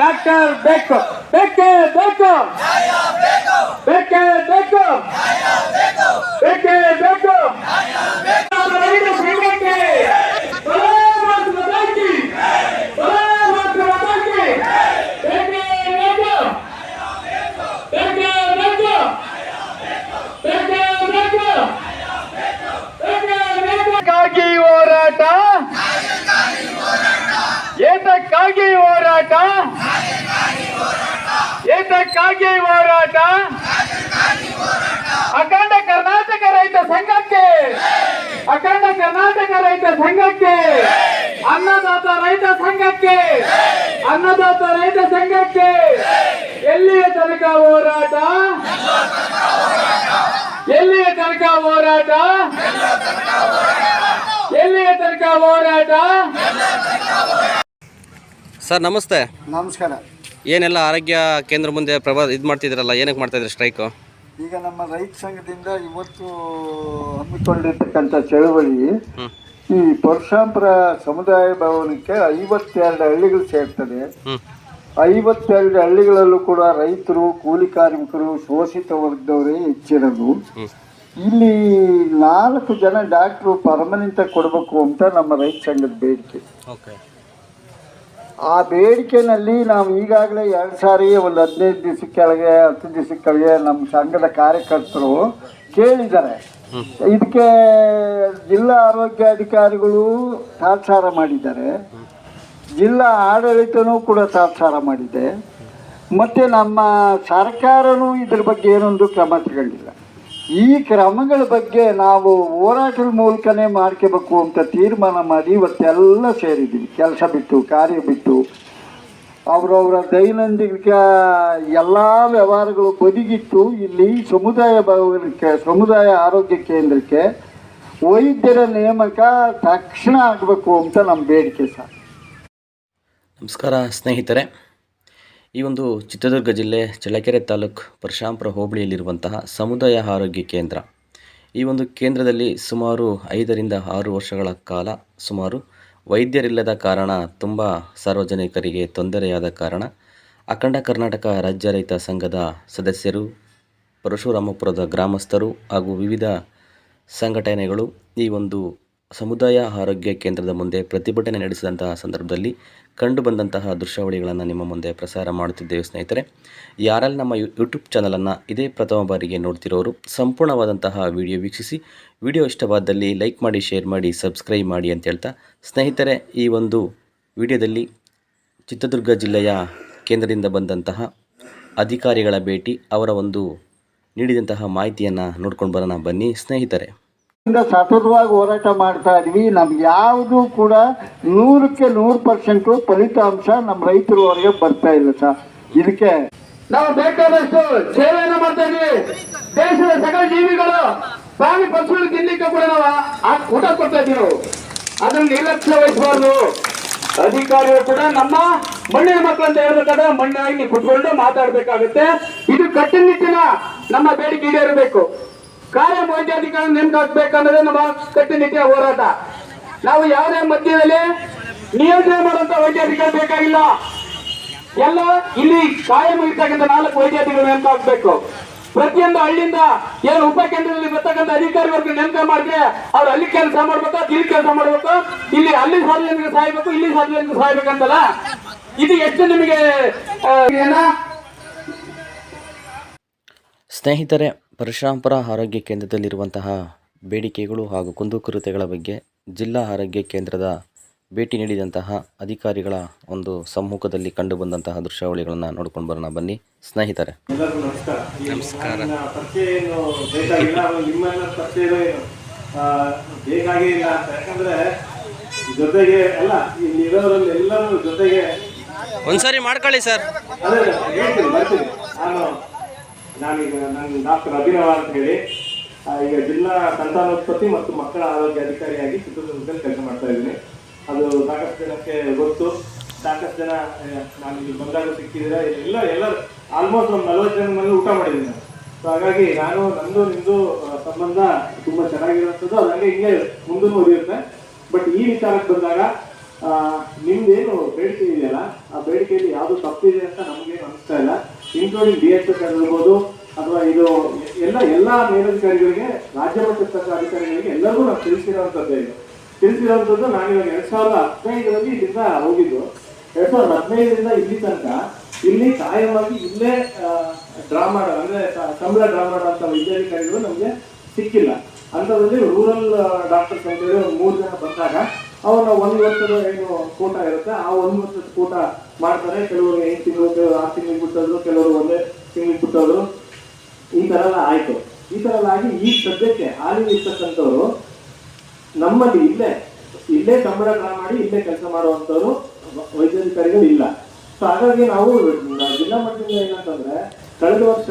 Doctor ಬೇಕು ಬೇಕೇ ಬೇಕು. ಬೇಕೇ ಬೇಕು. ಬೇಕೇ ಬೇಕು ರೈತ ಸಂಘಕ್ಕೆ ಬಲೇ ಮಾತ್ರ ಮತಾಕಿ. ಬಲೇ ಮಾತ್ರ ಮತಾಕಿ. ಬೇಕೇ ಬೇಕು ಬೇಕೇ ಬೇಕು ಬೇಕೇ ಬೇಕು ಏತಕ್ಕಾಗಿ ಹೋರಾಟ ಏತಕ್ಕಾಗಿ ಹೋರಾಟ ಏತಕ್ಕಾಗಿ ಹೋರಾಟ ಅಖಂಡ ಕರ್ನಾಟಕ ರೈತ ಸಂಘಕ್ಕೆ ಅಖಂಡ ಕರ್ನಾಟಕ ರೈತ ಸಂಘಕ್ಕೆ ಅನ್ನದಾತ ರೈತ ಸಂಘಕ್ಕೆ ಅನ್ನದಾತ ರೈತ ಸಂಘಕ್ಕೆ ಎಲ್ಲಿಯ ತನಕ ಹೋರಾಟ? ಎಲ್ಲಿಯ ತನಕ ಹೋರಾಟ? ಎಲ್ಲಿಯ ತನಕ ಹೋರಾಟ? ಸರ್ ನಮಸ್ತೆ. ನಮಸ್ಕಾರ. ಏನೆಲ್ಲ ಆರೋಗ್ಯ ಕೇಂದ್ರ ಮುಂದೆ ಪ್ರಭಾ ಇದು ಮಾಡ್ತಿದ್ರಲ್ಲ ಏನಕ್ಕೆ ಮಾಡ್ತಾಯಿದ್ರಿ ಸ್ಟ್ರೈಕು? ಈಗ ನಮ್ಮ ರೈತ ಸಂಘದಿಂದ ಇವತ್ತು ಹಮ್ಮಿಕೊಂಡಿರ್ತಕ್ಕಂಥ ಚಳುವಳಿ ಈ ಪರಶಾಂಪುರ ಸಮುದಾಯ ಭವನಕ್ಕೆ ಐವತ್ತೆರಡು ಹಳ್ಳಿಗಳು ಸೇರ್ತದೆ. ಹ್ಞೂ ಐವತ್ತೆರಡು ಹಳ್ಳಿಗಳಲ್ಲೂ ಕೂಡ ರೈತರು ಕೂಲಿ ಕಾರ್ಮಿಕರು ಶೋಷಿತ ವರ್ಗದವರೇ ಹೆಚ್ಚಿರೋದು. ಇಲ್ಲಿ ನಾಲ್ಕು ಜನ ಡಾಕ್ಟ್ರು ಪರ್ಮನೆಂಟ್ ಕೊಡಬೇಕು ಅಂತ ನಮ್ಮ ರೈತ ಸಂಘದ ಬೇಡಿಕೆ. ಆ ಬೇಡಿಕೆನಲ್ಲಿ ನಾವು ಈಗಾಗಲೇ ಎರಡು ಸಾರಿ ಒಂದು ಹದಿನೈದು ದಿವಸಕ್ಕೆ ಕೆಳಗೆ ಹತ್ತು ದಿವಸಕ್ಕೆ ಕೆಳಗೆ ನಮ್ಮ ಸಂಘದ ಕಾರ್ಯಕರ್ತರು ಕೇಳಿದ್ದಾರೆ. ಇದಕ್ಕೆ ಜಿಲ್ಲಾ ಆರೋಗ್ಯಾಧಿಕಾರಿಗಳು ತಾತ್ಸಾರ ಮಾಡಿದ್ದಾರೆ. ಜಿಲ್ಲಾ ಆಡಳಿತನೂ ಕೂಡ ತಾತ್ಸಾರ ಮಾಡಿದೆ. ಮತ್ತು ನಮ್ಮ ಸರ್ಕಾರನೂ ಇದ್ರ ಬಗ್ಗೆ ಏನೊಂದು ಕ್ರಮ ತಗೊಂಡಿಲ್ಲ. ಈ ಕ್ರಮಗಳ ಬಗ್ಗೆ ನಾವು ಹೋರಾಟದ ಮೂಲಕನೇ ಮಾಡ್ಕೋಬೇಕು ಅಂತ ತೀರ್ಮಾನ ಮಾಡಿ ಇವತ್ತೆಲ್ಲ ಸೇರಿದ್ದೀವಿ. ಕೆಲಸ ಬಿಟ್ಟು, ಕಾರ್ಯ ಬಿಟ್ಟು. ಅವರವರ ದೈನಂದಿನ ಎಲ್ಲ ವ್ಯವಹಾರಗಳು ಬದಿಗಿಟ್ಟು ಇಲ್ಲಿ ಸಮುದಾಯ ಭವನಕ್ಕೆ, ಸಮುದಾಯ ಆರೋಗ್ಯ ಕೇಂದ್ರಕ್ಕೆ ವೈದ್ಯರ ನೇಮಕ ತಕ್ಷಣ ಆಗಬೇಕು ಅಂತ ನಮ್ಮ ಬೇಡಿಕೆ ಸರ್. ನಮಸ್ಕಾರ, ಸ್ನೇಹಿತರೆ. ಈ ಒಂದು ಚಿತ್ರದುರ್ಗ ಜಿಲ್ಲೆ ಚಳ್ಳಕೆರೆ ತಾಲೂಕು ಪರಶಾಂಪುರ ಹೋಬಳಿಯಲ್ಲಿರುವಂತಹ ಸಮುದಾಯ ಆರೋಗ್ಯ ಕೇಂದ್ರ. ಈ ಒಂದು ಕೇಂದ್ರದಲ್ಲಿ ಸುಮಾರು ಐದರಿಂದ ಆರು ವರ್ಷಗಳ ಕಾಲ ಸುಮಾರು ವೈದ್ಯರಿಲ್ಲದ ಕಾರಣ ತುಂಬ ಸಾರ್ವಜನಿಕರಿಗೆ ತೊಂದರೆಯಾದ ಕಾರಣ ಅಖಂಡ ಕರ್ನಾಟಕ ರಾಜ್ಯ ರೈತ ಸಂಘದ ಸದಸ್ಯರು, ಪರಶುರಾಮಪುರದ ಗ್ರಾಮಸ್ಥರು ಹಾಗೂ ವಿವಿಧ ಸಂಘಟನೆಗಳು ಈ ಒಂದು ಸಮುದಾಯ ಆರೋಗ್ಯ ಕೇಂದ್ರದ ಮುಂದೆ ಪ್ರತಿಭಟನೆ ನಡೆಸಿದಂತಹ ಸಂದರ್ಭದಲ್ಲಿ ಕಂಡುಬಂದಂತಹ ದೃಶ್ಯಾವಳಿಗಳನ್ನು ನಿಮ್ಮ ಮುಂದೆ ಪ್ರಸಾರ ಮಾಡುತ್ತಿದ್ದೇವೆ ಸ್ನೇಹಿತರೆ. ಯಾರೆಲ್ಲ ನಮ್ಮ ಯೂಟ್ಯೂಬ್ ಚಾನಲನ್ನು ಇದೇ ಪ್ರಥಮ ಬಾರಿಗೆ ನೋಡ್ತಿರೋರು, ಸಂಪೂರ್ಣವಾದಂತಹ ವಿಡಿಯೋ ವೀಕ್ಷಿಸಿ ವಿಡಿಯೋ ಇಷ್ಟವಾದಲ್ಲಿ ಲೈಕ್ ಮಾಡಿ ಶೇರ್ ಮಾಡಿ ಸಬ್ಸ್ಕ್ರೈಬ್ ಮಾಡಿ ಅಂತ ಹೇಳ್ತಾ ಸ್ನೇಹಿತರೆ, ಈ ಒಂದು ವಿಡಿಯೋದಲ್ಲಿ ಚಿತ್ರದುರ್ಗ ಜಿಲ್ಲೆಯ ಕೇಂದ್ರದಿಂದ ಬಂದಂತಹ ಅಧಿಕಾರಿಗಳ ಭೇಟಿ, ಅವರ ಒಂದು ನೀಡಿದಂತಹ ಮಾಹಿತಿಯನ್ನು ನೋಡ್ಕೊಂಡು ಬರೋಣ ಬನ್ನಿ ಸ್ನೇಹಿತರೆ. ಸತತವಾಗಿ ಹೋರಾಟ ಮಾಡ್ತಾ ಇದ್ವಿ. ನಮ್ಗೆ ಯಾವುದು ಕೂಡ ನೂರಕ್ಕೆ ನೂರು ಪರ್ಸೆಂಟು ಫಲಿತಾಂಶ ನಮ್ಮ ರೈತರವರೆಗೆ ಬರ್ತಾ ಇಲ್ಲ ಸರ್. ಇದಕ್ಕೆ ನಾವು ಬೇಕಾದಷ್ಟು ಸೇವೆಯನ್ನು ಮಾಡ್ತಾ ಇದ್ವಿ. ದೇಶದ ಸಕಲ ಜೀವಿಗಳು ಪ್ರಾಣಿ ಪಕ್ಷಿಗಳು ತಿನ್ನಲಿಕ್ಕೆ ಕೂಡ ನಾವು ಊಟ ಕೊಡ್ತಾ ಇದ್ದೀವಿ. ಅದನ್ನ ನಿರ್ಲಕ್ಷ್ಯ ವಹಿಸಬಾರ್ದು ಅಧಿಕಾರಿಗಳು ಕೂಡ ನಮ್ಮ ಮಣ್ಣಿನ ಮಕ್ಕಳು ಅಂತ ಹೇಳ್ಬೇಕಾದ್ರೆ ಮಣ್ಣಾಗಿ ಕುತ್ಕೊಂಡು ಮಾತಾಡ್ಬೇಕಾಗುತ್ತೆ. ಇದು ಕಟ್ಟುನಿಟ್ಟಿನ ನಮ್ಮ ಬೇಡಿಕೆ ಈಡೇರಬೇಕು. ಕಾರ್ಯ ವೈದ್ಯಾಧಿಕಾರಿ ನೇಮಕ ಹಾಕ್ಬೇಕನ್ನೋದೇ ನಮ್ಮ ಕಟ್ಟುನಿಟ್ಟಿನ ಹೋರಾಟ. ನಾವು ಯಾವುದೇ ಮಧ್ಯದಲ್ಲಿ ನಿಯಂತ್ರಣ ಮಾಡುವಂತ ವೈದ್ಯಾಧಿಕಾರಿ ಬೇಕಾಗಿಲ್ಲ. ಎಲ್ಲ ಇಲ್ಲಿ ಕಾಯಂ ಇರ್ತಕ್ಕಂಥ ನಾಲ್ಕು ವೈದ್ಯಾಧಿಗಳು ನೇಮಕ ಆಗ್ಬೇಕು. ಪ್ರತಿಯೊಂದು ಹಳ್ಳಿಯಿಂದ ಏನು ಉಪಕೇಂದ್ರದಲ್ಲಿ ಬರ್ತಕ್ಕಂಥ ಅಧಿಕಾರಿ ವರ್ಗ ನೇಮಕ ಮಾಡಿದ್ರೆ ಅವ್ರು ಅಲ್ಲಿ ಕೆಲಸ ಮಾಡ್ಬೇಕು ಇಲ್ಲಿ ಕೆಲಸ ಮಾಡ್ಬೇಕು? ಇಲ್ಲಿ ಅಲ್ಲಿ ಸಾರ್ವಜನಿಕ ಸಾಯ್ಬೇಕು, ಇಲ್ಲಿ ಸಾರ್ವಜನಿಕ ಸಾಯ್ಬೇಕಂತಲ್ಲ? ಇದು ಎಷ್ಟು ನಿಮಗೆ ಸ್ನೇಹಿತರೆ ಪರಶುರಾಂಪುರ ಆರೋಗ್ಯ ಕೇಂದ್ರದಲ್ಲಿರುವಂತಹ ಬೇಡಿಕೆಗಳು ಹಾಗೂ ಕುಂದುಕೊರತೆಗಳ ಬಗ್ಗೆ ಜಿಲ್ಲಾ ಆರೋಗ್ಯ ಕೇಂದ್ರದ ಭೇಟಿ ನೀಡಿದಂತಹ ಅಧಿಕಾರಿಗಳ ಒಂದು ಸಮ್ಮುಖದಲ್ಲಿ ಕಂಡುಬಂದಂತಹ ದೃಶ್ಯಾವಳಿಗಳನ್ನು ನೋಡ್ಕೊಂಡು ಬರೋಣ. ಬನ್ನಿ ಸ್ನೇಹಿತರೆ. ನಮಸ್ಕಾರ. ಜೊತೆಗೆ ಅಲ್ಲ ಎಲ್ಲರೂ ಜೊತೆಗೆ ಒಂದ್ಸರಿ ಮಾಡ್ಕೊಳ್ಳಿ ಸರ್. ನಾನೀಗ ನಾನು ಡಾಕ್ಟರ್ ಅಭಿನವ ಅಂತ ಹೇಳಿ ಈಗ ಜಿಲ್ಲಾ ಸಂತಾನೋತ್ಪತ್ತಿ ಮತ್ತು ಮಕ್ಕಳ ಆರೋಗ್ಯ ಅಧಿಕಾರಿಯಾಗಿ ಚಿತ್ರದುರ್ಗದಲ್ಲಿ ಕೆಲಸ ಮಾಡ್ತಾ ಇದ್ದೀನಿ. ಅದು ಸಾಕಷ್ಟು ಜನಕ್ಕೆ ಗೊತ್ತು. ಸಾಕಷ್ಟು ಜನ ನಾನು ಇಲ್ಲಿ ಬಂದಾಗ ಸಿಕ್ಕಿದ್ರೆ ಎಲ್ಲ ಎಲ್ಲ ಆಲ್ಮೋಸ್ಟ್ ಒಂದು ನಲ್ವತ್ತು ಜನ ಮನೆ ಊಟ ಮಾಡಿದ್ದೀನಿ ಸೊ ಹಾಗಾಗಿ ನಾನು, ನಂದು ನಿಮ್ಮದು ಸಂಬಂಧ ತುಂಬಾ ಚೆನ್ನಾಗಿರುವಂಥದ್ದು. ಅದು ಹಂಗೆ ಹಿಂಗೆ ಮುಂದೂ ಉರಿಯುತ್ತೆ ಬಟ್ ಈ ವಿಚಾರಕ್ಕೆ ಬಂದಾಗ ನಿಮ್ದೇನು ಬೇಡಿಕೆ ಇದೆಯಲ್ಲ? ಆ ಬೇಡಿಕೆಯಲ್ಲಿ ಯಾವುದು ತಪ್ಪಿದೆ ಅಂತ ನಮಗೇನು ಅನಿಸ್ತಾ ಇಲ್ಲ. ಇನ್ಕ್ಲೂಡಿಂಗ್ ಡಿ ಎಸ್ ಎಸ್ ಆಗಿರ್ಬೋದು ಅಥವಾ ಇದು ಎಲ್ಲ ಎಲ್ಲ ಮೇಲಧಿಕಾರಿಗಳಿಗೆ, ರಾಜ್ಯ ಮಟ್ಟದ ಅಧಿಕಾರಿಗಳಿಗೆ ಎಲ್ಲರಿಗೂ ನಾವು ತಿಳಿಸಿರುವಂತದ್ದೇ ಇದು. ನಾನು ಇವಾಗ ಎರಡ್ ಸಾವಿರದ ಹದಿನೈದರಲ್ಲಿ ಇಲ್ಲಿಂದ ಹೋಗಿದ್ದು. ಎರಡ್ ಸಾವಿರದ ಹದಿನೈದರಿಂದ ಇಲ್ಲಿ ತನಕ ಇಲ್ಲಿ ಕಾಯವಾಗಿ ಇಲ್ಲೇ ಡ್ರಾ ಮಾಡ ಅಂದ್ರೆ ಸಂಬಳ ಡ್ರಾ ಮಾಡುವಂತ ವೈದ್ಯಾಧಿಕಾರಿಗಳು ನಮಗೆ ಸಿಕ್ಕಿಲ್ಲ. ಅಂಥದ್ರಲ್ಲಿ ರೂರಲ್ ಡಾಕ್ಟರ್ಸ್ ಅಂತೇಳಿ ಒಂದು ಮೂರು ಜನ ಬಂದಾಗ ಅವರ ಒಂದು ವರ್ಷದ ಏನು ಕೂಟ ಇರುತ್ತೆ. ಆ ಒಂದು ವರ್ಷದ ಕೂಟ ಮಾಡ್ತಾರೆ. ಕೆಲವರು ಎಂಟು ತಿಂಗಳು, ಕೆಲವರು ಆರು ತಿಂಗಳಿಗೆ ಬಿಟ್ಟದ್ರು, ಕೆಲವರು ಒಂದೇ ತಿಂಗಳಿಗೆ ಬಿಟ್ಟದ್ರು. ಈ ತರ ಎಲ್ಲ ಆಯ್ತು. ಈ ತರ ಎಲ್ಲ ಆಗಿ ಈ ಸದ್ಯಕ್ಕೆ ಹಾಲಿ ಇರ್ತಕ್ಕಂಥವ್ರು ನಮ್ಮಲ್ಲಿ ಇಲ್ಲೇ ಇಲ್ಲೇ ಸಂಬಳ ಮಾಡಿ ಇಲ್ಲೇ ಕೆಲಸ ಮಾಡುವಂಥವ್ರು ವೈದ್ಯಾಧಿಕಾರಿಗಳು ಇಲ್ಲ. ಸೊ ಹಾಗಾಗಿ ನಾವು ಜಿಲ್ಲಾ ಮಟ್ಟದಿಂದ ಏನಂತಂದ್ರೆ, ಕಳೆದ ವರ್ಷ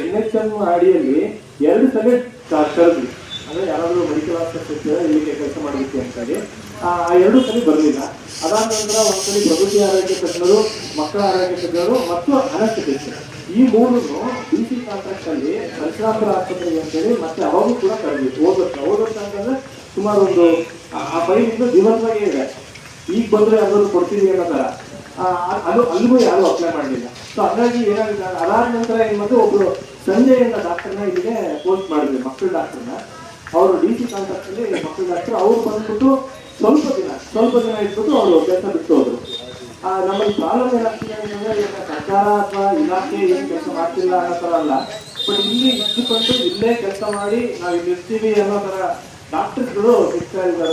ಎನ್ ಎಚ್ ಎಂ ಅಡಿಯಲ್ಲಿ ಎರಡು ಸಲ ಕರೆದ್ವಿ. ಅಂದ್ರೆ ಯಾರಾದ್ರೂ ಮೆಡಿಕಲ್ ಆಸ್ಪತ್ರೆ ಇಲ್ಲಿಗೆ ಕೆಲಸ ಮಾಡಲಿಕ್ಕೆ ಅಂತ ಹೇಳಿ. ಎರಡು ಸಲ ಬರಲಿಲ್ಲ. ಅದಾದ ನಂತರ ಒಂದ್ಸಲಿ ಪ್ರಕೃತಿ ಆರೋಗ್ಯ ತಜ್ಞರು, ಮಕ್ಕಳ ಆರೋಗ್ಯ ತಜ್ಞರು ಮತ್ತು ಅನಸ್ತಿಸ್ಟ್ ಈ ಮೂರನ್ನು ಡಿ ಸಿ ಕಾಂಟ್ರಾಕ್ಟ್ ಅಲ್ಲಿ ಆಸ್ಪತ್ರೆಗೆ ಅಂತೇಳಿ ಮತ್ತೆ ಅವಾಗೂ ಕೂಡ ಕರೆದ್ವಿ ಹೋದ ವರ್ಷ ಅಂತಂದ್ರೆ ಸುಮಾರು ಒಂದು, ಆ- ಫೈಲಿಂದ ದಿವಸವಾಗಿ ಇದೆ. ಈಗ ಬಂದ್ರೆ ಯಾವ್ದಾದ್ರು ಕೊಡ್ತೀವಿ ಅನ್ನೋ ಅದು ಅಲ್ಲಿಗೂ ಯಾರು ಅಪ್ಲೈ ಮಾಡಲಿಲ್ಲ. ಸೊ ಹಾಗಾಗಿ ಏನಾಗಿದೆ ಅದಾದ ನಂತರ ಏನ್ ಮಾಡಿದ್ರು ಒಬ್ರು ಸಂಜೆ ಎಂಬ ಡಾಕ್ಟರ್ನ ಇಲ್ಲಿಗೆ ಪೋಸ್ಟ್ ಮಾಡಿದ್ವಿ ಮಕ್ಕಳ ಡಾಕ್ಟರ್ನ. ಅವರು ಡಿ ಸಿ ಕಾಂಟ್ರಾಕ್ಟ್ ಅಲ್ಲಿ ಮಕ್ಕಳ ಡಾಕ್ಟರ್, ಅವ್ರು ಬಂದ್ಬಿಟ್ಟು ಸ್ವಲ್ಪ ದಿನ ಸ್ವಲ್ಪ ದಿನ ಇಟ್ಬಿಟ್ಟು ಅವರು ಕೆಲಸ ಬಿಟ್ಟು ಹೋದ್ರು. ನಮ್ಮಲ್ಲಿ ಪ್ರಾಬ್ಲಮ್ ಸರ್ಕಾರ ಅಥವಾ ಇಲಾಖೆ ಏನು ಕೆಲಸ ಮಾಡ್ತಿಲ್ಲ ಅನ್ನೋ ತರ ಅಲ್ಲ. ಬಟ್ ಇಲ್ಲಿ ಇದ್ದುಕೊಂಡು ಇಲ್ಲೇ ಕೆಲಸ ಮಾಡಿ ನಾವು ಇಲ್ಲಿ ಇರ್ತೀವಿ ಅನ್ನೋ ತರ ಡಾಕ್ಟರ್ಗಳು ಸಿಗ್ತಾ ಇದ್ದಾರೆ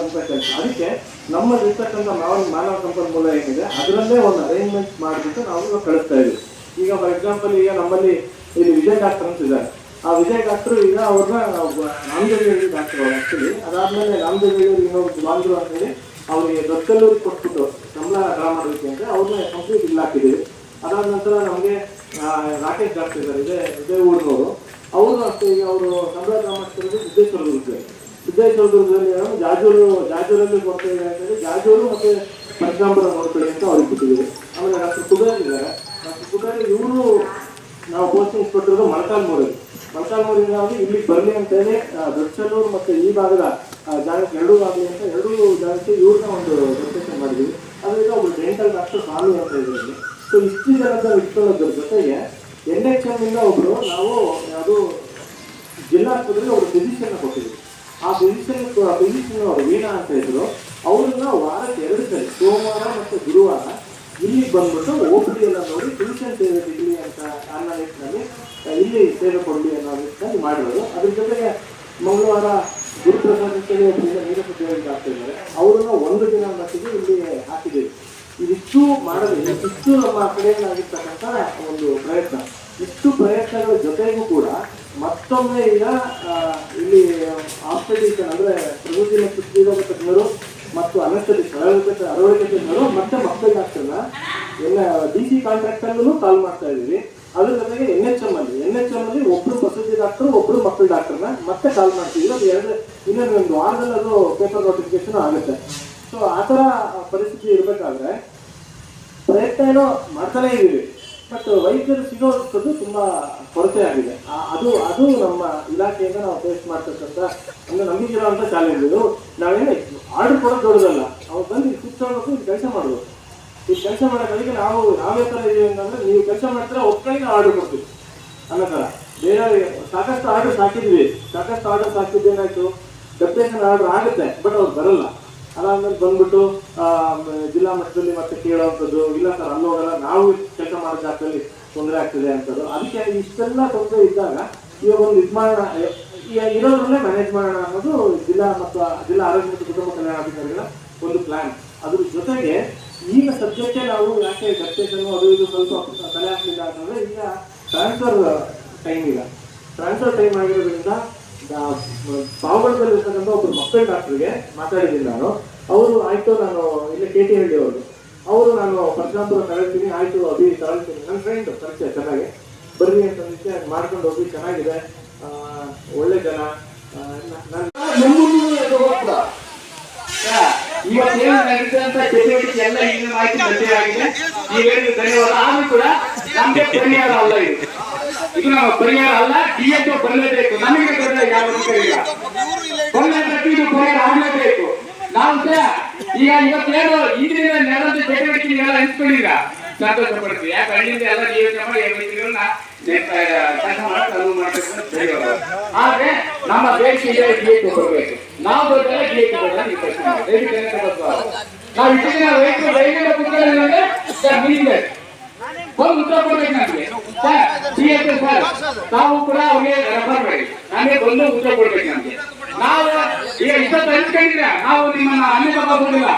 ಒಂದು ಕೆಲಸ. ಅದಕ್ಕೆ ನಮ್ಮಲ್ಲಿ ಇರ್ತಕ್ಕಂಥ ಮಾನವ ಮಾನವ ಸಂಪನ್ಮೂಲ ಏನಿದೆ, ಅದರಲ್ಲೇ ಒಂದು ಅರೇಂಜ್ಮೆಂಟ್ ಮಾಡಿಬಿಟ್ಟು ನಾವು ಕಳಿಸ್ತಾ ಇದ್ವಿ. ಈಗ ಫಾರ್ ಎಕ್ಸಾಂಪಲ್ ಈಗ ನಮ್ಮಲ್ಲಿ ಇಲ್ಲಿ ವಿಜಯ್ ಡಾಕ್ಟರ್ ಅಂತ ಇದ್ದಾರೆ. ಆ ವಿಜಯ್ ಡಾಕ್ಟರ್ ಈಗ ಅವ್ರನ್ನ ರಾಮದೇವಿ ಡಾಕ್ಟರ್ ಆಕ್ಚುಲಿ ಅದಾದ್ಮೇಲೆ ರಾಮದೇವಿ ಇನ್ನೊಬ್ರು ಬಾಂದ್ರು ಅಂತ ಹೇಳಿ ಅವ್ರಿಗೆ ದೊಡ್ಡಲ್ಲೂರಿಗೆ ಕೊಟ್ಬಿಟ್ಟು ನಮ್ಮ ಡ್ರಾ ಅಂದರೆ ಅವ್ರನ್ನ ಕಂಪ್ಲೀಟ್ ಇಲ್ಲ ಹಾಕಿದ್ದೀವಿ. ಅದಾದ ನಂತರ ನಮಗೆ ರಾಕೇಶ್ ಡಾಕ್ಟರ್ ಇದ್ದಾರೆ, ಇದೇ ಇದೇ ಊರಿನವರು ಅವರು ಅಷ್ಟೇ ಈಗ ಅವರು ಸಂಬಳ ಡ್ರಾ ಮಾಡ್ತಿರೋದು ಸಿದ್ದೇಶ್ವರ ದುರ್ಗದಲ್ಲಿ ಸಿದ್ದೇಶ್ವರ ದುರ್ಗದಲ್ಲಿ ಏನು ಜಾಜೂರು, ಜಾಜೂರಲ್ಲಿ ಕೊಡ್ತಾ ಇದೆ ಅಂತ ಹೇಳಿ ಜಾಜೂರು ಮತ್ತೆ ಪರಶುರಾಮಪುರ ನೋಡ್ಕೊಳ್ಳಿ ಅಂತ ಅವ್ರಿಗೆ ಬಿಟ್ಟಿದ್ದೀವಿ ಆಮೇಲೆ ಡಾಕ್ಟರ್ ಕುಬೇರ್ ಇದ್ದಾರೆ. ಡಾಕ್ಟರ್ ಕುಬೇರ್ ಇವರು ನಾವು ಪೋಸ್ಟಿಂಗ್ ಕೊಟ್ಟಿರೋದು ಮೊಳಕಾಲ್ಮೂರಲ್ಲಿ ಮೊಳಕಾಲ್ಮೂರಿಂದ ಅವರು ಇಲ್ಲಿ ಬರಲಿ ಅಂತ ಹೇಳಿ ಮತ್ತು ಈ ಭಾಗದ ಜಾಗಕ್ಕೆ ಎರಡೂ ಆಗಲಿ ಅಂತ ಎರಡೂ ಜಾಗಕ್ಕೆ ಇವ್ರನ್ನ ಒಂದು ಲೊಕೇಶನ್ ಮಾಡಿದ್ವಿ. ಅದರಿಂದ ಒಬ್ಬರು ಡೆಂಟಲ್ ಡಾಕ್ಟರ್ ಸಾಲು ಅಂತ ಇದ್ರಲ್ಲಿ. ಸೊ ಇಷ್ಟು ಜನದ ಇಟ್ಕೊಳ್ಳೋದ್ರ ಜೊತೆಗೆ ಎನ್ ಎಚ್ ಎಮ್ಮಿಂದ ಒಬ್ರು ನಾವು ಅದು ಜಿಲ್ಲಾ ಆಸ್ಪತ್ರೆಗೆ ಅವರು ಫಿಸಿಷಿಯನ್ ಕೊಟ್ಟಿದ್ವಿ. ಆ ಫಿಸಿಷಿಯನ್ ಫಿಸಿಷಿಯನ್ ಅವರು ವೀಣಾ ಅಂತ ಇದ್ರು. ಅವ್ರನ್ನ ವಾರಕ್ಕೆ ಎರಡು ಸರಿ, ಸೋಮವಾರ ಮತ್ತು ಗುರುವಾರ ಇಲ್ಲಿಗೆ ಬಂದ್ಬಿಟ್ಟು ಓ ಪಿ ಎಲ್ಲ ನೋಡಿ ಟ್ಯೂಷನ್ ಸೇವೆ ಇರಲಿ ಅಂತ ನಿಟ್ಟಿನಲ್ಲಿ ಇಲ್ಲಿ ಸೇವೆ ಕೊಡಲಿ ಅನ್ನೋ ನಿಟ್ಟಿನಲ್ಲಿ ಮಾಡಿರೋದು. ಅದ್ರ ಜೊತೆಗೆ ಮಂಗಳವಾರ ಗುರುಪ್ರಸಾದ್ ಅಂತೇಳಿ ಒಬ್ಬರಿಂದ ನೀರಸುದ್ದಿ ಆಗ್ತಾ ಇದ್ದಾರೆ ಅವರನ್ನು ಒಂದು ದಿನ ಮಟ್ಟಿಗೆ ಇಲ್ಲಿ ಹಾಕಿದ್ದೀವಿ. ಇದಿಷ್ಟು ಮಾಡಲಿ ಇಷ್ಟು ನಮ್ಮ ಕಡೆಯಿಂದ ಆಗಿರ್ತಕ್ಕಂಥ ಒಂದು ಪ್ರಯತ್ನ. ಇಷ್ಟು ಪ್ರಯತ್ನಗಳ ಜೊತೆಗೂ ಕೂಡ ಮತ್ತೊಮ್ಮೆ ಈಗ ಇಲ್ಲಿ ಆಸ್ಪೆಟಿಷನ್ ಅಂದರೆ ಪ್ರಕೃತಿ ಮತ್ತು ಸ್ತ್ರೀರೋಗ ತಜ್ಞರು ಮತ್ತು ಅನಸ್ತಟಿಕ್ ಸರಳತೆ ಅರವಳಿಕೆ ಮತ್ತೆ ಮಕ್ಕಳ ಡಾಕ್ಟರ್ನ ಎಲ್ಲ ಡಿ ಸಿ ಕಾಂಟ್ರಾಕ್ಟರ್ನೂ ಕಾಲ್ ಮಾಡ್ತಾ ಇದ್ದೀವಿ. ಅದ್ರ ಜೊತೆಗೆ ಎನ್ ಎಚ್ ಎಂ ಅಲ್ಲಿ ಎನ್ ಎಚ್ ಎಂ ಅಲ್ಲಿ ಒಬ್ರು ಪ್ರಸೂತಿ ಡಾಕ್ಟರ್ ಒಬ್ರು ಮಕ್ಕಳ ಡಾಕ್ಟರ್ನ ಮತ್ತೆ ಕಾಲ್ ಮಾಡ್ತೀವಿ ಅದು ಎರಡು ಇನ್ನೊಂದು ಒಂದು ವಾರದಲ್ಲಿ ಅದು ಪೇಪರ್ ನೋಟಿಫಿಕೇಶನ್ ಆಗುತ್ತೆ. ಸೊ ಆ ಥರ ಪರಿಸ್ಥಿತಿ ಇರಬೇಕಾದ್ರೆ ಪ್ರಯತ್ನ ಏನೋ ಮಾಡ್ತಾನೆ ಇದೀವಿ ಬಟ್ ವೈದ್ಯರು ಸಿಗೋದು ತುಂಬಾ ಕೊರತೆ ಆಗಿದೆ ಅದು ಅದು ನಮ್ಮ ಇಲಾಖೆಯಿಂದ ನಾವು ಫೇಸ್ ಮಾಡ್ತಕ್ಕಂಥ ಅಂದ್ರೆ ಚಾಲೆಂಜ್ ಇದು ನಾವೇನು ಆರ್ಡರ್ ಕೊಡೋದು ದೊಡ್ಡದಲ್ಲ. ಅವ್ರು ಬಂದು ಇಲ್ಲಿ ಕೂತ್ಕೊಂಡು ಇಲ್ಲಿ ಕೆಲಸ ಮಾಡೋದು ಈ ಕೆಲಸ ಮಾಡೋದಕ್ಕೆ ನಾವು ನಾವೇ ಥರ ಇದೀವಿ ಅಂತಂದ್ರೆ ನೀವು ಕೆಲಸ ಮಾಡ್ತಾರೆ ಒಕ್ಕಳಿಗೆ ಆರ್ಡರ್ ಕೊಡ್ತೀವಿ. ಅನ್ನೋ ಥರ ಬೇರೆ ಸಾಕಷ್ಟು ಆರ್ಡರ್ಸ್ ಹಾಕಿದ್ವಿ ಸಾಕಷ್ಟು ಆರ್ಡರ್ಸ್ ಹಾಕಿದ್ದೇನಾಯ್ತು ಡೆಪ್ಯುಟೇಷನ್ ಆರ್ಡರ್ ಆಗುತ್ತೆ ಬಟ್ ಅವ್ರು ಬರಲ್ಲ. ಅದಾದ್ಮೇಲೆ ಬಂದ್ಬಿಟ್ಟು ಜಿಲ್ಲಾ ಮಟ್ಟದಲ್ಲಿ ಮತ್ತೆ ಕೇಳೋವಂಥದ್ದು ಇಲ್ಲ ಸರ್ ಅಲ್ಲೋಗಲ್ಲ. ನಾವು ಕೆಲಸ ಮಾಡೋ ಜಾಗದಲ್ಲಿ ತೊಂದರೆ ಆಗ್ತದೆ ಅಂತದ್ದು. ಅದಕ್ಕೆ ಇಷ್ಟೆಲ್ಲ ತೊಂದರೆ ಇದ್ದಾಗ ಇವಾಗ ಒಂದು ಇದು ಮಾಡೋಣ ಇರೋದ್ರಲ್ಲೇ ಮ್ಯಾನೇಜ್ ಮಾಡೋಣ ಅನ್ನೋದು ಜಿಲ್ಲಾ ಮತ್ತು ಜಿಲ್ಲಾ ಆರೋಗ್ಯ ಮತ್ತು ಕುಟುಂಬ ಕಲ್ಯಾಣಾಧಿಕಾರಿಗಳ ಒಂದು ಪ್ಲಾನ್ ಅದ್ರ ಜೊತೆಗೆ ಈಗ ಸದ್ಯಕ್ಕೆ ನಾವು ಯಾಕೆ ಡೆಪ್ಯುಟೇಷನ್ ಅದು ಇದು ಸ್ವಲ್ಪ ತಲೆ ಹಾಕಲಿಲ್ಲ ಅಂತಂದರೆ ಈಗ ಟ್ರಾನ್ಸ್ಫರ್ ಟೈಮ್ ಇಲ್ಲ ಟ್ರಾನ್ಸ್ಫರ್ ಟೈಮ್ ಆಗಿರೋದ್ರಿಂದ ಪಾವಗಡದಲ್ಲಿರ್ತಕ್ಕಂಥ ಒಬ್ಬರು ಮಕ್ಕಳ ಡಾಕ್ಟ್ರಿಗೆ ಮಾತಾಡಿದ್ದೀನಿ ನಾನು. ಅವರು ಆಯ್ತು ನಾನು ಇಲ್ಲಿ ಕೆ ಟಿ ಹಳ್ಳಿ ಅವರು ಅವರು ನಾನು ಪರಶುರಾಮಪುರ ತಗೊಳ್ತೀನಿ ಆಯ್ತು ಅಭಿ ತಗೊಳ್ತೀನಿ ನನ್ನ ಫ್ರೆಂಡ್ ಪರಿಚಯ ಚೆನ್ನಾಗಿ. ಬರ್ರಿ ಅಂತ ಮಾಡ್ಕೊಂಡು ಹೋಗಿ ಚೆನ್ನಾಗಿದೆ. ಒಳ್ಳೆ ಜನ. ನಾನು ಚಟುವಟಿಕೆ ಎಲ್ಲ ಈಗಿನ ಮಾಹಿತಿ ಲಭ್ಯ ಆಗಿದೆ ನೀವೇನು ಧನ್ಯವಾದ ಆದ್ರೂ ಕೂಡ ನಮ್ಗೆ ಪರಿಹಾರ ಅಲ್ಲ ಇದು ಇದು ನಮ್ಮ ಪರಿಹಾರ ಅಲ್ಲ ಡಿ ಎಚ್ ಬರಲೇಬೇಕು ನಮಗೆ ಬರಲ್ಲ ಯಾವ ಇಲ್ಲ ಬರಲೇಬೇಕು ಇದು ಪರಿಹಾರ ಆಗಲೇಬೇಕು. ನಾವು ಸಹ ಈಗ ಇವತ್ತೇನು ಈಗಿನ ನಡೆದ ಚಟುವಟಿಕೆಗೆಲ್ಲ ಹಂಚ್ಕೊಂಡಿರ ಸಂತೋಷ ಪಡ್ತೀವಿ ಯಾಕೆ? ಹಳ್ಳಿಯಿಂದ ಎಲ್ಲ ಯೋಚನೆ ಮಾಡಿ ವ್ಯಕ್ತಿಗಳನ್ನ ಕೆಲಸ ಮಾಡಕ್ಕೆ ಅನುವು ಮಾಡ್ಬೇಕು ಅಂತ ತಿಳಿಯೋದು. ಆದ್ರೆ ನಮ್ಮ ದೇಶ ಇದೆ ಡಿಎಟಿ ಕೊಡಬೇಕು. ನಾವು ದೊಡ್ಡ ಡಿಎಟಿ ಕೊಡೋಣ ಈ ಪ್ರಶ್ನೆ. ದಯವಿಟ್ಟು ನೆನಪು ಬರ್ಬಾರ್ದು. ನಾವು ಇಟ್ಟಿನ ರೈತರು ರೈತರ ಕುತ್ಕೊಳ್ಳೋದಂದ್ರೆ ಸರ್ ಮೀನಿದೆ ಒಂದು ಉತ್ತರ ಕೊಡ್ಬೇಕು ನನಗೆ ಸರ್ ಡಿಎಟಿ ಸರ್ ತಾವು ಕೂಡ ಅವ್ರಿಗೆ ರೆಫರ್ ಮಾಡಿ. ನನಗೆ ಒಂದು ಉತ್ತರ ಕೊಡ್ಬೇಕು ನಮಗೆ. ನಾವು ಈಗ ಇಷ್ಟೊತ್ತು ಹಂಚ್ಕೊಂಡಿದ್ರ ನಾವು ನಿಮ್ಮನ್ನ ಅನ್ಯ ತಗೋದಿಲ್ಲ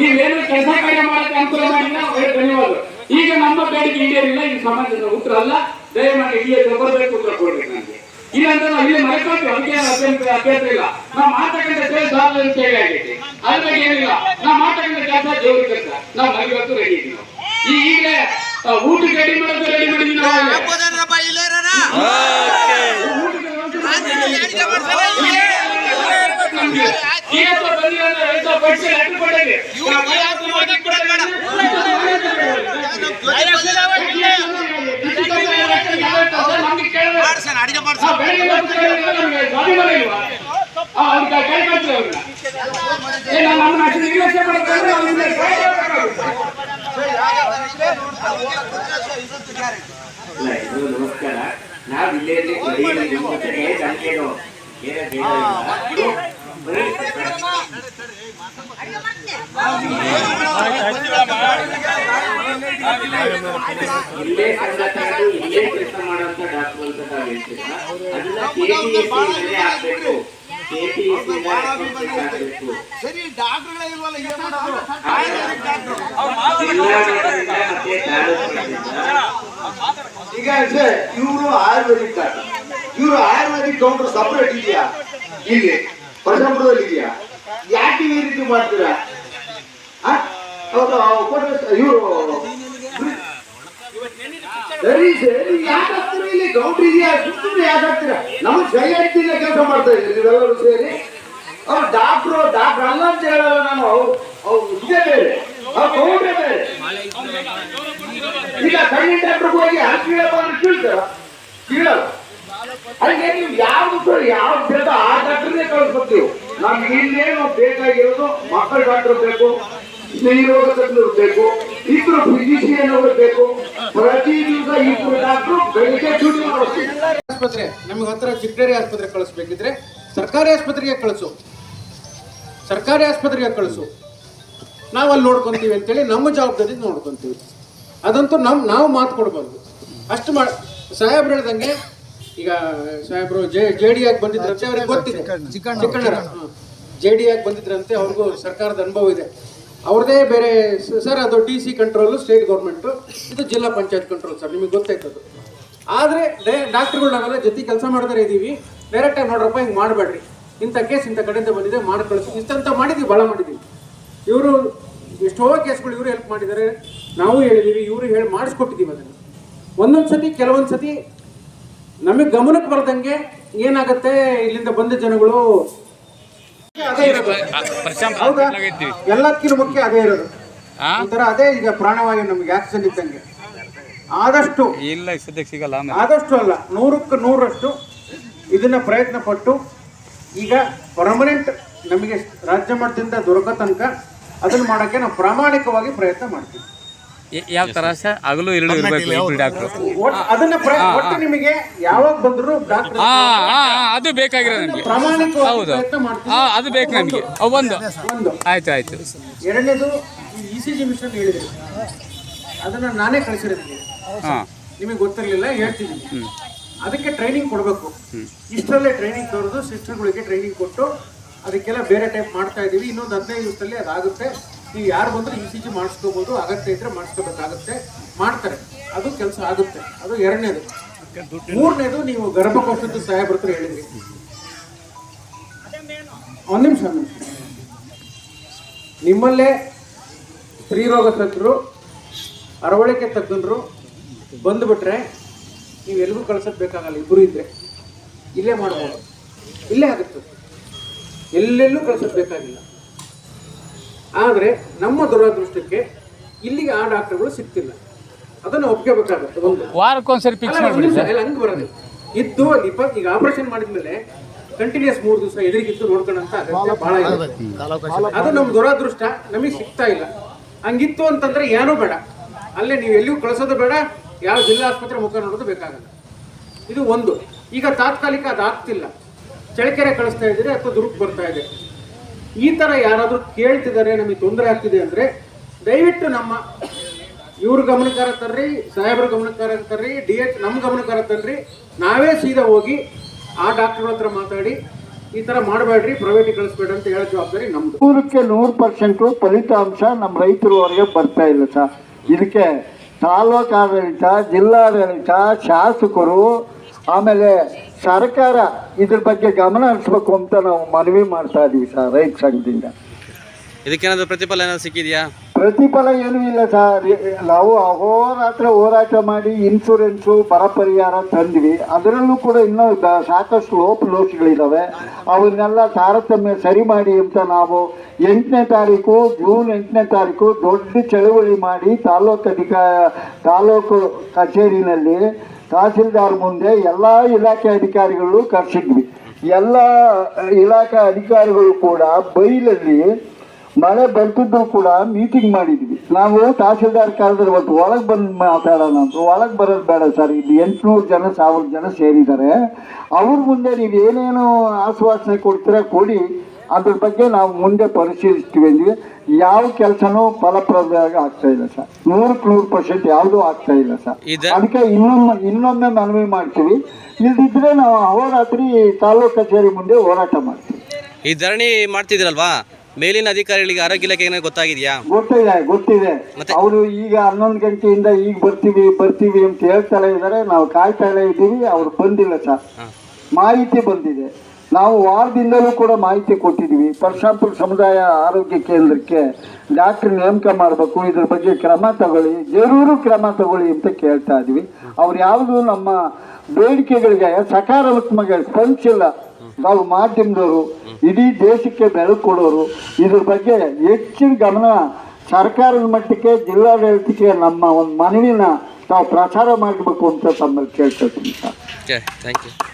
ನೀವೇನು ಕೆಲಸ ಕಾರ್ಯ ಮಾಡಕ್ಕೆ ಅನುಕೂಲ ಮಾಡಿಲ್ಲ ಧನ್ಯವಾದ ಈಗ ನಮ್ಮ ಬೇಡಿಕೆ ಈಡೇರಿಲ್ಲ. ಈ ಸಮಾಜದ ಉತ್ತರ ಅಲ್ಲ. ದಯಮಾಡಿ ಇಲ್ಲಿ ಬರಬೇಕು ಉತ್ತರ ಕೊಡ್ರಿ ನನಗೆ. ಇಲ್ಲಾಂದ್ರೆ ನಾವು ಇಲ್ಲಿ ಮರೆಕೊಂಡು ಅದಕ್ಕೆ ಅಭ್ಯಂತರ ಅಭ್ಯಂತರ ಇಲ್ಲ. ನಾವು ಮಾತಕ್ಕಂಥ ಕೆಲಸ ಜವಾಬ್ದಾರಿ ಸೇವೆ ಆಗೈತಿ ಅದ್ರ ಬಗ್ಗೆ ಏನಿಲ್ಲ. ನಾವು ಮಾತಕ್ಕಂಥ ಕೆಲಸ ದೇವ್ರ ಕೆಲಸ ನಾವು ಮರಿವತ್ತು ರೆಡಿ ಇದ್ದೀವಿ. ಈ ಈಗಲೇ ಊಟ ಊಟಕ್ಕೆ ರೆಡಿ ಮಾಡೋದು ರೆಡಿ ಮಾಡಿದ್ವಿ ನಾವು ಆಗಲೇ. ಊಟಕ್ಕೆ ವ್ಯವಸ್ಥೆ ನಮ್ಗೆ ಇವತ್ತು ಬಂದಿರೋದು ರೈತ ಪಕ್ಷ ಲೆಕ್ಕ ಕೊಡಲಿ. ಇದು ನಮಸ್ಕಾರ. ನಾವ್ ಇಲ್ಲೇ ಇಲ್ಲ. ಸಂಘಟನೆಗಳು ಕೆಲಸ ಮಾಡುವಂತ ಡಾಕ್ಟರ್. ಅದನ್ನ ಹಾಕ್ಬೇಕು ತಾಲೂಕು ಈಗ ಇವರು ಆಯುರ್ವೇದಿಕ್ ಡಾಕ್ಟರ್. ಇವರು ಆಯುರ್ವೇದಿಕ್ ಕೌಂಟರ್ ಸಪ್ರೇಟ್ ಇದೆಯಾ? ಇಲ್ಲಿ. ಪರಶಂಪುರದಲ್ಲಿ ಇದೆಯಾ ಯಾಕೆ ಈ ರೀತಿ ಮಾಡ್ತೀರಾ? ಇವರು ಸರಿ ನಮಗೆ ಹಾಕ್ತಿಲ್ಲ ಕೆಲಸ ಮಾಡ್ತಾ ಇದ್ದೀರಿ, ನೀವೆಲ್ಲರೂ ಸೇರಿ. ಅವ್ರು ಡಾಕ್ಟ್ರು, ಡಾಕ್ಟರ್ ಅಲ್ಲ ಅಂತ ಹೇಳಲ್ಲ ನಾನು. ಅವ್ರು ಅವ್ರು ಇದೇ ಬೇರೆ, ಅವ್ರು ಗೌಡ್ರೆ ಬೇರೆ. ಈಗ ಕಣ್ಣಿನ ಡಾಕ್ಟರ್ ಹೋಗಿ ಹಾಕಿ ಕೇಳಪ್ಪ ಅಂತ ಕೇಳ್ತಾರ? ಕೀಳಲ್ಲ. ಹಂಗೆ ನೀವು ಯಾವ್ದು ಯಾವ ಬೇಡ ಆ ಡಾಕ್ಟರ್ನೇ ಕಳಿಸ್ಕೊಡ್ತೀವಿ ನಮ್ಗೆ ಇನ್ನೇನು ಬೇಕಾಗಿರೋದು ಮಕ್ಕಳ ಡಾಕ್ಟರ್ ಬೇಕು ಸ್ತ್ರೀರೋಗ ತಜ್ಞರು ಬೇಕು ಇಬ್ರು ಫಿಸಿಷಿಯನ್ ಬೇಕು ಪ್ರತಿ ದಿವಸ ಇಬ್ರು ಡಾಕ್ಟರ್ ಬೆಳಿಗ್ಗೆ ಡ್ಯೂಟಿ ಮಾಡಿಸ್ತೀವಿ ಆಸ್ಪತ್ರೆ, ನಮಗೆ ಹತ್ರ ಚಿಕ್ಕೇರಿ ಆಸ್ಪತ್ರೆ ಕಳಿಸ್ಬೇಕಿದ್ರೆ ಸರ್ಕಾರಿ ಆಸ್ಪತ್ರೆಗೆ ಕಳಿಸು. ಸರ್ಕಾರಿ ಆಸ್ಪತ್ರೆಗೆ ಕಳಿಸು. ನಾವು ಅಲ್ಲಿ ನೋಡ್ಕೊಂತೀವಿ ಅಂತೇಳಿ ನಮ್ಮ ಜವಾಬ್ದಾರಿ ನೋಡ್ಕೊಂತೀವಿ. ಅದಂತೂ ನಮ್, ನಾವು ಮಾತು ಕೊಡ್ಬಾರ್ದು. ಅಷ್ಟು ಮಾಡಿ, ಸಾಹೇಬ್ರು ಹೇಳ್ದಂಗೆ ಈಗ ಸಾಹೇಬ್ರು ಜೆ ಜೆ ಡಿ ಆಗಿ ಬಂದಿದ್ರಂತೆ ಅವ್ರಿಗೆ ಗೊತ್ತಿದೆ. ಚಿಕ್ಕಣ್ಣ ಜೆ ಡಿ ಆಗಿ ಬಂದಿದ್ರಂತೆ ಅವ್ರಿಗೂ ಸರ್ಕಾರದ ಅನುಭವ ಇದೆ. ಅವ್ರದೇ ಬೇರೆ ಸರ್ ಅದು D C control state government ಇದು ಜಿಲ್ಲಾ ಪಂಚಾಯತ್ ಕಂಟ್ರೋಲ್ ಸರ್ ನಿಮಗೆ ಗೊತ್ತಾಯ್ತದು. ಆದರೆ ಡಾಕ್ಟ್ರುಗಳು ನಾವೆಲ್ಲ ಜೊತೆ ಕೆಲಸ ಮಾಡಿದ್ರೆ ಇದ್ದೀವಿ ಡೈರೆಕ್ಟಾಗಿ ನೋಡ್ರಪ್ಪ ಹಿಂಗೆ ಮಾಡಬೇಡ್ರಿ. ಇಂಥ ಕೇಸ್ ಇಂಥ ಕಡೆಯಿಂದ ಬಂದಿದೆ ಮಾಡಿ ಕಳಿಸಿ ಇಷ್ಟಂತ ಮಾಡಿದ್ದೀವಿ ಭಾಳ ಮಾಡಿದ್ದೀವಿ ಇವರು ಎಷ್ಟೋ ಕೇಸ್ಗಳು ಇವರು ಹೆಲ್ಪ್ ಮಾಡಿದ್ದಾರೆ. ನಾವು ಹೇಳಿದ್ದೀವಿ ಇವರು ಹೇಳಿ ಮಾಡಿಸ್ಕೊಟ್ಟಿದ್ದೀವಿ ಅದನ್ನು. ಒಂದೊಂದು ಸತಿ ಕೆಲವೊಂದು ಸತಿ ನಮಗೆ ಗಮನಕ್ಕೆ ಬರ್ದಂಗೆ ಏನಾಗತ್ತೆ? ಇಲ್ಲಿಂದ ಬಂದ ಜನಗಳು ಅದೇ ಇರೋದು. ಹೌದಾ? ಎಲ್ಲದಕ್ಕಿಂತ ಮುಖ್ಯ ಅದೇ ಇರೋದು. ಒಂಥರ ಅದೇ ಈಗ ಪ್ರಾಣವಾಗಿ ನಮ್ಗೆ ಆಕ್ಸಿಜನ್ ಇದ್ದಂಗೆ. ಆದಷ್ಟು ಇಲ್ಲ ಸದ್ಯಕ್ಕೆ ಸಿಗಲ್ಲ ಆದಷ್ಟು ಅಲ್ಲ ನೂರಕ್ಕೆ ನೂರಷ್ಟು ಇದನ್ನ ಪ್ರಯತ್ನ ಪಟ್ಟು ಈಗ ಪರ್ಮನೆಂಟ್ ನಮಗೆ ರಾಜ್ಯ ಮಟ್ಟದಿಂದ ದೊರಕೋ ತನಕ ಅದನ್ನ ಮಾಡೋಕ್ಕೆ ನಾವು ಪ್ರಾಮಾಣಿಕವಾಗಿ ಪ್ರಯತ್ನ ಮಾಡ್ತೀವಿ. ಯಾವ ತರ? ಆಗಲೂ ಹಗಲು ಎರಡು ಇರಬೇಕು ಇಬ್ರು ಡಾಕ್ಟ್ರು ಅದನ್ನ ನಿಮಗೆ ಯಾವಾಗ ಬಂದ್ರು ಅದು ಬೇಕಾಗಿರೋ ನಮಗೆ. ಪ್ರಾಮಾಣಿಕವಾಗಿ ಹೌದು. ಪ್ರಯತ್ನ ಮಾಡ್ತೀವಿ. ಹಾ ಅದು ಬೇಕು ನಮಗೆ. ಒಂದು. ಒಂದು ಆಯ್ತು ಆಯ್ತು. ಎರಡನೇದು ಇ ಸಿ ಜಿ ಮಿಷನ್ ಹೇಳಿದ್ರಿ. ಅದನ್ನ ನಾನೇ ಕಳಿಸಿರೋದು ಹಾ. ನಿಮಗೆ ಗೊತ್ತಿರಲಿಲ್ಲ ಹೇಳ್ತಿದ್ದೀನಿ ಅದಕ್ಕೆ ಟ್ರೈನಿಂಗ್ ಕೊಡಬೇಕು. ಇಷ್ಟರಲ್ಲೇ ಟ್ರೈನಿಂಗ್ ತೋರಿದು ಸಿಸ್ಟರ್ಗಳಿಗೆ ಟ್ರೈನಿಂಗ್ ಕೊಟ್ಟು ಅದಕ್ಕೆಲ್ಲ ಬೇರೆ ಟೈಪ್ ಮಾಡ್ತಾ ಇದೀವಿ. ಇನ್ನೊಂದು ಹದಿನೈದು ದಿವಸದಲ್ಲಿ ಅದಾಗುತ್ತೆ. ನೀವು ಯಾರು ಬಂದರೂ ಇ ಸಿ ಜಿ ಮಾಡಿಸ್ಕೋಬೋದು, ಅಗತ್ಯ ಇದ್ರೆ ಮಾಡಿಸ್ಕೋಬೇಕಾಗುತ್ತೆ, ಮಾಡ್ತಾರೆ. ಅದು ಕೆಲಸ ಆಗುತ್ತೆ. ಅದು ಎರಡನೇದು. ಮೂರನೇದು ನೀವು ಗರ್ಭಕೋಶದ ಸಾಹೇಬ್ರ ಹತ್ರ ಹೇಳಿದ್ರಿ. ಒಂದು ನಿಮಿಷ ನಿಮ್ಮಲ್ಲೇ ಸ್ತ್ರೀರೋಗ ತಜ್ಞರು ಅರವಳಿಕೆ ತಜ್ಞರು ಬಂದುಬಿಟ್ರೆ ನೀವು ಎಲ್ಲಿಗೂ ಕಳ್ಸೋದು ಬೇಕಾಗಲ್ಲ ಇಬ್ಬರು ಇದ್ರೆ. ಇಲ್ಲೇ ಮಾಡ್ಬೋದು. ಇಲ್ಲೇ ಆಗುತ್ತೆ. ಎಲ್ಲೆಲ್ಲೂ ಕಳ್ಸೋದು ಬೇಕಾಗಿಲ್ಲ. ಆದರೆ ನಮ್ಮ ದುರದೃಷ್ಟಕ್ಕೆ ಇಲ್ಲಿಗೆ ಆ ಡಾಕ್ಟರ್ಗಳು ಸಿಗ್ತಿಲ್ಲ. ಅದನ್ನು ಒಪ್ಕೋಬೇಕಾಗುತ್ತೆ ಒಂದು. ವಾರಕ್ಕೊಂದ್ಸರಿ ಫಿಕ್ಸ್ ಅಲ್ಲ, ಮಾಡ್ಬಿಡಿ ಸರ್. ಇಲ್ಲ, ಹಂಗ್ ಬರೋದು ಇದ್ದು ಅಲ್ಲಿ ಇಪ್ಪತ್ತು ಈಗ ಆಪರೇಷನ್ ಮಾಡಿದ್ಮೇಲೆ ಕಂಟಿನ್ಯೂಸ್ ಮೂರು ದಿವಸ ಎದುರಿಗಿತ್ತು ನೋಡ್ಕೊಳ್ಳೋಂಥ ಅಗತ್ಯ ಬಹಳ ಇದೆ. ಅದು ನಮ್ಮ ದುರಾದೃಷ್ಟ ನಮಗೆ ಸಿಗ್ತಾ ಇಲ್ಲ. ಹಂಗಿತ್ತು ಅಂತಂದ್ರೆ ಏನೂ ಬೇಡ. ಅಲ್ಲೇ ನೀವು ಎಲ್ಲಿಯೂ ಕಳಿಸೋದು ಬೇಡ ಯಾವ ಜಿಲ್ಲಾ ಆಸ್ಪತ್ರೆ ಮುಖ ನೋಡೋದು ಬೇಕಾಗಲ್ಲ. ಇದು ಒಂದು. ಈಗ ತಾತ್ಕಾಲಿಕ ಅದು ಆಗ್ತಿಲ್ಲ. ಚಳ್ಳಕೆರೆ ಕಳಿಸ್ತಾ ಇದ್ದೀರಿ ಅಥವಾ ದುರ್ಗ್ ಬರ್ತಾ ಇದೆ. ಈ ತರ ಯಾರಾದರೂ ಕೇಳ್ತಿದ್ದಾರೆ ನಮಗೆ ತೊಂದರೆ ಆಗ್ತಿದೆ ಅಂದ್ರೆ ದಯವಿಟ್ಟು ನಮ್ಮ ಇವ್ರ ಗಮನಕಾರ ತರ್ರಿ, ಸಾಹೇಬ್ರ ಗಮನಕಾರ ತರ್ರಿ, ಡಿ ಎಚ್ ನಮ್ಮ ಗಮನಕಾರ ತರ್ರಿ, ನಾವೇ ಸೀದಾ ಹೋಗಿ ಆ ಡಾಕ್ಟರ್ ಹತ್ರ ಮಾತಾಡಿ ಈ ತರ ಮಾಡಬೇಡ್ರಿ, ಪ್ರೈವೇಟ್ ಕಳಿಸ್ಬೇಡ ಅಂತ ಹೇಳೋ ಜವಾಬ್ದಾರಿ ನಮ್ದು. ನೂರಕ್ಕೆ ನೂರು ಪರ್ಸೆಂಟು ಫಲಿತಾಂಶ ನಮ್ಮ ರೈತರವರೆಗೆ ಬರ್ತಾ ಇಲ್ಲ ಸರ್. ಇದಕ್ಕೆ ತಾಲೂಕು ಆಡಳಿತ ಜಿಲ್ಲಾಡಳಿತ, ಶಾಸಕರು, ಆಮೇಲೆ ಸರ್ಕಾರ ಇದ್ರ ಬಗ್ಗೆ ಗಮನ ಹರಿಸ್ಬೇಕು ಅಂತ ನಾವು ಮನವಿ ಮಾಡ್ತಾ ಇದೀವಿ ಸರ್ ರೈತ ಸಂಘದಿಂದ. ಇದಕ್ಕೇನಾದ್ರೂ ಪ್ರತಿಫಲ ಏನಾದ್ರು ಸಿಕ್ಕಿದೆಯಾ? ಪ್ರತಿಫಲ ಏನೂ ಇಲ್ಲ ಸರ್ ನಾವು ಅಹೋರಾತ್ರ ಹೋರಾಟ ಮಾಡಿ ಇನ್ಶೂರೆನ್ಸು ಬರ ಪರಿಹಾರ ತಂದ್ವಿ. ಅದರಲ್ಲೂ ಕೂಡ ಇನ್ನೂ ದ- ಸಾಕಷ್ಟು ಲೋಪ ದೋಷಗಳಿದ್ದಾವೆ ಅವನ್ನೆಲ್ಲ ತಾರತಮ್ಯ ಸರಿ ಮಾಡಿ ಅಂತ ನಾವು ಎಂಟನೇ ತಾರೀಕು ಜೂನ್ ಎಂಟನೇ ತಾರೀಕು ದೊಡ್ಡ ಚಳುವಳಿ ಮಾಡಿ ತಾಲೂಕು ಅಧಿಕ ತಾಲೂಕು ಕಚೇರಿನಲ್ಲಿ ತಹಸೀಲ್ದಾರ್ ಮುಂದೆ ಎಲ್ಲ ಇಲಾಖೆ ಅಧಿಕಾರಿಗಳು ಕರೆಸಿದ್ವಿ. ಎಲ್ಲ ಇಲಾಖೆ ಅಧಿಕಾರಿಗಳು ಕೂಡ ಬೈಲಲ್ಲಿ ಮಳೆ ಬರ್ತಿದ್ರು ಕೂಡ ಮೀಟಿಂಗ್ ಮಾಡಿದ್ವಿ. ನಾವು ತಹಸೀಲ್ದಾರ್ ಕರೆದ್ರೆ ಇವತ್ತು ಒಳಗೆ ಬಂದು ಮಾತಾಡೋಣ ಅಂತ. ಒಳಗೆ ಬರೋದು ಬೇಡ ಸರ್. ಇಲ್ಲಿ ಎಂಟುನೂರು ಜನ, ಸಾವಿರ ಜನ ಸೇರಿದ್ದಾರೆ. ಅವ್ರ ಮುಂದೆ ನೀವು ಏನೇನು ಆಶ್ವಾಸನೆ ಕೊಡ್ತೀರಾ, ಕೊಡಿ. ಅದ್ರ ಬಗ್ಗೆ ನಾವು ಮುಂದೆ ಪರಿಶೀಲಿಸ್ತೀವಿ ಅಂದ್ರೆ ಯಾವ ಕೆಲಸನೂ ಫಲಪ್ರದವಾಗಿ ಆಗ್ತಾ ಇಲ್ಲ ಸರ್. ನೂರಕ್ಕೆ ನೂರು ಪರ್ಸೆಂಟ್ ಯಾವುದೂ ಆಗ್ತಾ ಇಲ್ಲ ಸರ್. ಅದಕ್ಕೆ ಇನ್ನೊಮ್ಮೆ ಇನ್ನೊಮ್ಮೆ ಮನವಿ ಮಾಡ್ತೀವಿ. ಇಲ್ದಿದ್ರೆ ನಾವು ಅಹೋರಾತ್ರಿ ತಾಲೂಕು ಕಚೇರಿ ಮುಂದೆ ಹೋರಾಟ ಮಾಡ್ತೀವಿ. ಈ ಧರಣಿ ಮಾಡ್ತಿದ್ರಲ್ವಾ? ಮೇಲಿನ ಅಧಿಕಾರಿಗಳಿಗೆ ಆರೋಗ್ಯ ಇಲಾಖೆ ಏನಾದ್ರು ಗೊತ್ತಾಗಿದೆಯಾ? ಗೊತ್ತಿದೆ. ಗೊತ್ತಿದೆ ಅವರು ಈಗ ಹನ್ನೊಂದು ಗಂಟೆಯಿಂದ ಈಗ ಬರ್ತೀವಿ ಬರ್ತೀವಿ ಅಂತ ಹೇಳ್ತಾನೆ ಇದ್ದಾರೆ. ನಾವು ಕಾಯ್ತಾನೆ ಇದ್ದೀವಿ. ಅವ್ರು ಬಂದಿಲ್ಲ ಸರ್. ಮಾಹಿತಿ ಬಂದಿದೆ. ನಾವು ವಾರದಿಂದಲೂ ಕೂಡ ಮಾಹಿತಿ ಕೊಟ್ಟಿದ್ದೀವಿ. ಪರಶಾಪುರ ಸಮುದಾಯ ಆರೋಗ್ಯ ಕೇಂದ್ರಕ್ಕೆ ಡಾಕ್ಟರ್ ನೇಮಕ ಮಾಡಬೇಕು, ಇದ್ರ ಬಗ್ಗೆ ಕ್ರಮ ತಗೊಳ್ಳಿ, ಜರೂರು ಕ್ರಮ ತಗೊಳ್ಳಿ ಅಂತ ಕೇಳ್ತಾ ಇದ್ವಿ ಅವ್ರು ಯಾವುದು ನಮ್ಮ ಬೇಡಿಕೆಗಳಿಗೆ ಸಕಾರಾತ್ಮಕ ಸ್ಪಂದಿಸಿಲ್ಲ. ನಾವು ಮಾಧ್ಯಮದವರು, ಇಡೀ ದೇಶಕ್ಕೆ ಬೆಳಕು ಕೊಡೋರು, ಇದ್ರ ಬಗ್ಗೆ ಹೆಚ್ಚಿನ ಗಮನ ಸರ್ಕಾರದ ಮಟ್ಟಕ್ಕೆ, ಜಿಲ್ಲಾಡಳಿತಕ್ಕೆ, ನಮ್ಮ ಒಂದು ಮನವಿನ ತಾವು ಪ್ರಚಾರ ಮಾಡಬೇಕು ಅಂತ ತಮ್ಮಲ್ಲಿ ಕೇಳ್ತಾ ಯು